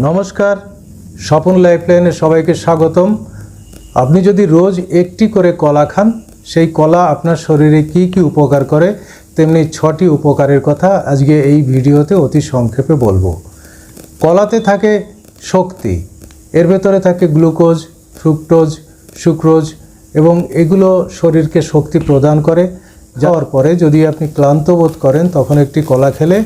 নমস্কার, স্বপন লাইফলাইনে সবাইকে স্বাগতম। আপনি যদি রোজ একটি করে কলা খান, সেই কলা আপনার শরীরে কি কি উপকার করে? তেমনি ছটি উপকারের কথা আজকে এই ভিডিওতে অতি সংক্ষেপে বলব। কলাতে থাকে শক্তি, এর ভেতরে থাকে গ্লুকোজ, ফ্রুক্টোজ, সুক্রোজ এবং এগুলো শরীরকে শক্তি প্রদান করে। যাওয়ার পরে যদি আপনি ক্লান্ত বোধ করেন, তখন একটি কলা খেলে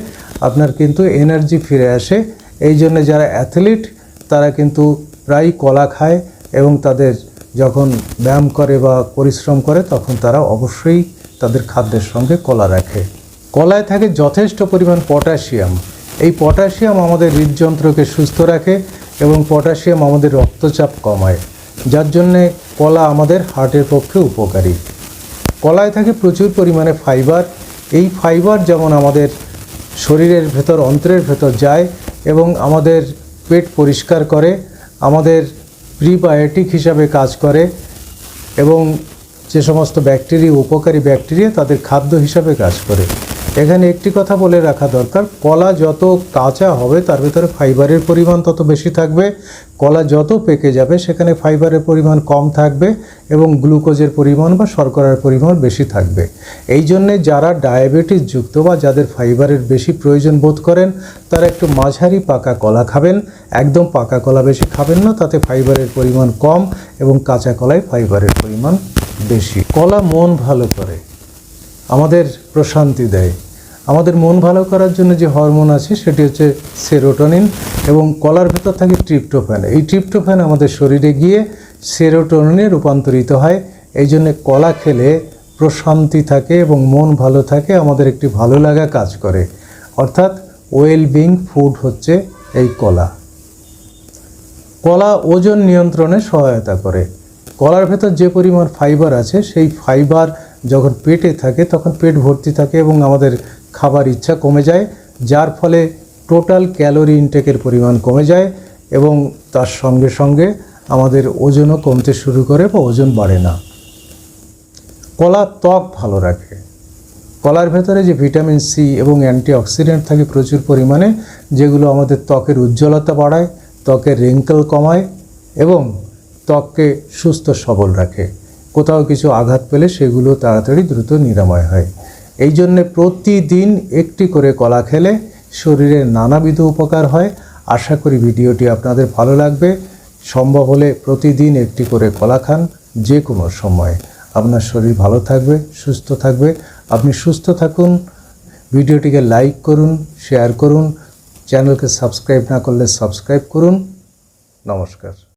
আপনার কিন্তু এনার্জি ফিরে আসে। এই জন্য যারা অ্যাথলিট তারা কিন্তু প্রায়ই কলা খায় এবং তাদের যখন ব্যায়াম করে বা পরিশ্রম করে, তখন তারা অবশ্যই তাদের খাদ্যের সঙ্গে কলা রাখে। কলায় থাকে যথেষ্ট পরিমাণ পটাশিয়াম। এই পটাশিয়াম আমাদের হৃদযন্ত্রকে সুস্থ রাখে এবং পটাশিয়াম আমাদের রক্তচাপ কমায়। যার জন্যে কলা আমাদের হার্টের পক্ষে উপকারী। কলায় থাকে প্রচুর পরিমাণে ফাইবার এই ফাইবার যেমন আমাদের শরীরের ভেতর, অন্ত্রের ভেতর যায় এবং আমাদের পেট পরিষ্কার করে, আমাদের প্রিবায়োটিক হিসাবে কাজ করে এবং যে সমস্ত ব্যাকটেরিয়া, উপকারী ব্যাকটেরিয়া তাদের খাদ্য হিসাবে কাজ করে। এখানে একটি কথা বলে রাখা দরকার, কলা যত কাঁচা হবে তার ভিতরে ফাইবারের পরিমাণ তত বেশি থাকবে, কলা যত পেকে যাবে সেখানে ফাইবারের পরিমাণ কম থাকবে এবং গ্লুকোজের পরিমাণ বা শর্করার পরিমাণ বেশি থাকবে। এই জন্যে যারা ডায়াবেটিস যুক্ত বা যাদের ফাইবারের বেশি প্রয়োজন বোধ করেন, তারা একটু মাঝারি পাকা কলা খাবেন, একদম পাকা কলা বেশি খাবেন না, তাতে ফাইবারের পরিমাণ কম এবং কাঁচা কলায় ফাইবারের পরিমাণ বেশি। কলা মন ভালো করে, আমাদের প্রশান্তি দেয়। আমাদের মন ভালো করার জন্য যে হরমোন আছে, সেটি হচ্ছে সেরোটোনিন এবং কলার ভেতর থাকে ট্রিপ্টোফ্যান। এই ট্রিপ্টোফ্যান আমাদের শরীরে গিয়ে সেরোটোনিনে রূপান্তরিত হয়। এই জন্যে কলা খেলে প্রশান্তি থাকে এবং মন ভালো থাকে, আমাদের একটি ভালো লাগা কাজ করে। অর্থাৎ ওয়েল বিং ফুড হচ্ছে এই কলা। কলা ওজন নিয়ন্ত্রণে সহায়তা করে। কলার ভেতর যে পরিমাণ ফাইবার আছে, সেই ফাইবার যখন পেটে থাকে, তখন পেট ভর্তি থাকে এবং আমাদের খাবার ইচ্ছা কমে যায়, যার ফলে টোটাল ক্যালোরি ইনটেকের পরিমাণ কমে যায় এবং তার সঙ্গে সঙ্গে আমাদের ওজনও কমতে শুরু করে বা ওজন বাড়ে না। কলা ত্বক ভালো রাখে। কলার ভেতরে যে ভিটামিন সি এবং অ্যান্টিঅক্সিডেন্ট থাকে প্রচুর পরিমাণে, যেগুলো আমাদের ত্বকের উজ্জ্বলতা বাড়ায়, ত্বকের রিঙ্কল কমায় এবং ত্বককে সুস্থ সবল রাখে। কোথাও কিছু আঘাত পেলে সেগুলো তাড়াতাড়ি দ্রুত নিরাময় হয়। এই জন্যে প্রতিদিন একটি করে কলা খেলে শরীরের নানাবিধ উপকার হয়। আশা করি ভিডিওটি আপনাদের ভালো লাগবে। সম্ভব হলে প্রতিদিন একটি করে কলা খান যে কোনো সময়। আপনার শরীর ভালো থাকবে, সুস্থ থাকবে। আপনি সুস্থ থাকুন। ভিডিওটিকে লাইক করুন, শেয়ার করুন। চ্যানেলকে সাবস্ক্রাইব না করলে সাবস্ক্রাইব করুন। নমস্কার।